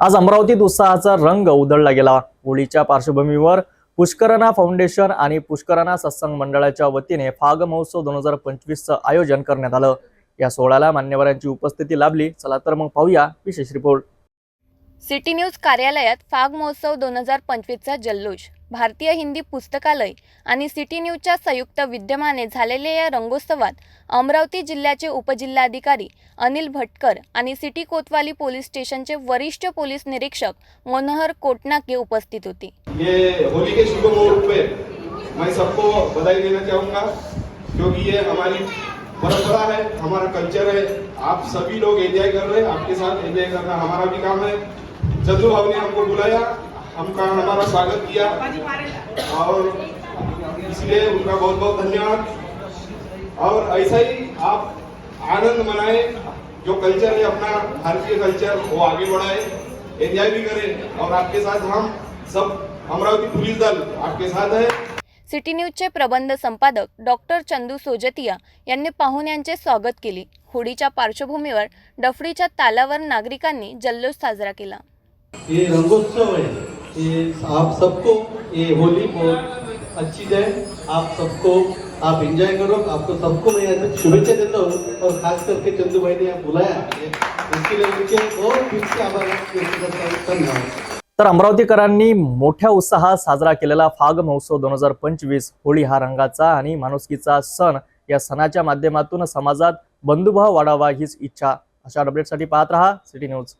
आज अमरावतीत उत्साहाचा रंग उधळला गेला. होळीच्या पार्श्वभूमीवर पुष्करणा फाउंडेशन आणि पुष्करणा सत्संग मंडळाच्या वतीने फाग महोत्सव दोन हजार पंचवीसचं आयोजन करण्यात आलं. या सोहळ्याला मान्यवरांची उपस्थिती लाभली. चला तर मग पाहूया विशेष रिपोर्ट. सिटी न्यूज कार्यालयात फाग महोत्सव दोन हजार पंचवीसचा जल्लोष. भारतीय हिंदी पुस्तकालय आणि सिटी न्यूजच्या संयुक्त विद्यमाने झालेल्या या रंगोत्सवात अमरावती जिल्ह्याचे उपजिल्हाधिकारी अनिल भटकर आणि सिटी कोतवाली पोलीस स्टेशनचे वरिष्ठ पोलीस निरीक्षक मनोहर कोटनाके उपस्थित होते. ये होली के शुभ मुहूर्त पे मैं सबको बधाई देना चाहूँगा क्योंकि ये हमारी परंपरा है हमारा कल्चर है। आप सभी लोग एंजॉय कर रहे हैं आपके साथ एंजॉय करना हमारा भी काम है। चंदू भाव ने हमको बुलाया हमका हमारा स्वागत किया। और इसलिए उनका बहुत बहुत धन्यवाद। और ऐसा ही आप आनंद मनाए जो कल्चर है अपना भारतीय कल्चर वो आगे बढ़ाए एंजॉय भी करें। और आपके साथ हम सब अमरावती पुलिस दल आपके साथ है। सिटी न्यूजचे प्रबंध संपादक डॉक्टर चंदू सोजतिया यांनी पाहुण्यांचे स्वागत केले. होळीच्या पार्श्वभूमीवर डफडीच्या तालावर नागरिकांनी जल्लोष साजरा केला. ये रंगोत्सव है ये आप सबको ये होली बहुत अच्छी जाए। आप सबको आप एंजॉय करो। आपको सबको मैं ऐसे शुभेच्छा देता हूँ। और खास करके चंदू भाई ने यहाँ बुलाया। इसके लिए उनके बहुत खुश के आभार व्यक्त करता हूँ। धन्यवाद। तर अमरावतीकरांनी मोठ्या उत्साहात साजरा केलेला फाग महोत्सव दोन हजार पंचवीस होळी हा रंगाचा आणि माणुसकीचा सण या सणाच्या माध्यमातून समाजात बंधुभाव वाढावा हीच इच्छा. अशा अपडेटसाठी पाहत रहा सिटी न्यूज.